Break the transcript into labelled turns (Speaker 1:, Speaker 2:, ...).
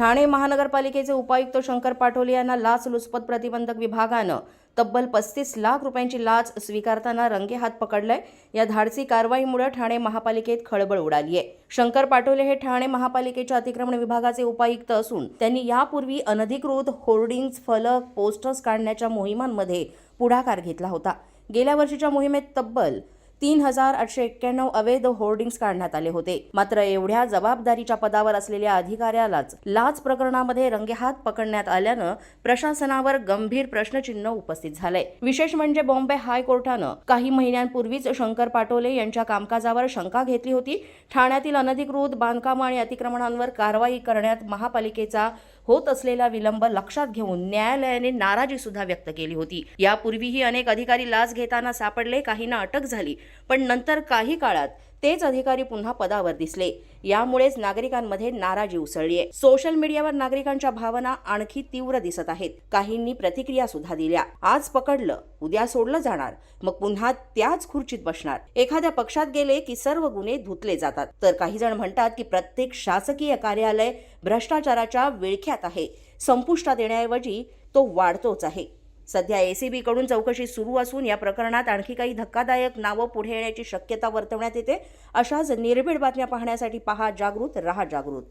Speaker 1: ठाणे महानगरपालिकेचे उपायुक्त शंकर पाठोले यांना लाचलुचपत प्रतिबंधक विभागानं तब्बल पस्तीस लाख रुपयांची लाच स्वीकारताना रंगेहात पकडलाय. या धाडसी कारवाईमुळे ठाणे महापालिकेत खळबळ उडाली आहे. शंकर पाटोले हे ठाणे महापालिकेच्या अतिक्रमण विभागाचे उपायुक्त असून त्यांनी यापूर्वी अनधिकृत होर्डिंग्ज फलक पोस्टर्स काढण्याच्या मोहिमांमध्ये पुढाकार घेतला होता. गेल्या वर्षीच्या मोहिमेत तब्बल तीन हजार आठशे एक्क्याण्णव अवैध होर्डिंग्स काढण्यात आले होते. मात्र एवढ्या जबाबदारीच्या पदावर असलेल्या अधिकाऱ्यालाच लाच प्रकरणामध्ये रंगेहात पकडण्यात आल्यानं प्रशासनावर गंभीर प्रश्नचिन्ह उपस्थित झालंय. विशेष म्हणजे बॉम्बे हायकोर्टानं काही महिन्यांपूर्वीच शंकर पाटोले यांच्या कामकाजावर शंका घेतली होती. ठाण्यातील अनधिकृत बांधकाम आणि अतिक्रमणांवर कारवाई करण्यात महापालिकेचा होत असलेला विलंब लक्षात घेऊन न्यायालयाने नाराजी सुद्धा व्यक्त केली होती. यापूर्वीही अनेक अधिकारी लाच घेताना सापडले काहींना अटक झाली. पण नंतर काही काळात तेच अधिकारी पुन्हा पदावर दिसले. यामुळेच नागरिकांमध्ये नाराजी उसळली आहे. सोशल मीडियावर नागरिकांच्या भावना आणखी तीव्र दिसत आहेत. काहींनी प्रतिक्रिया सुद्धा दिल्या. आज पकडलं उद्या सोडलं जाणार. मग पुन्हा त्याच खुर्चीत बसणार. एखाद्या पक्षात गेले की सर्व गुन्हे धुतले जातात. तर काही जण म्हणतात की प्रत्येक शासकीय कार्यालय भ्रष्टाचाराच्या विळख्यात आहे. संपुष्टात येण्याऐवजी तो वाढतोच आहे. सध्या एसीबी कडून चौकशी सुरू असून या प्रकरणात आणखी काही धक्कादायक नावं पुढे येण्याची शक्यता वर्तवण्यात येते. अशाच निर्भीड बातम्या पाहण्यासाठी पहा जागृत रहा जागृत.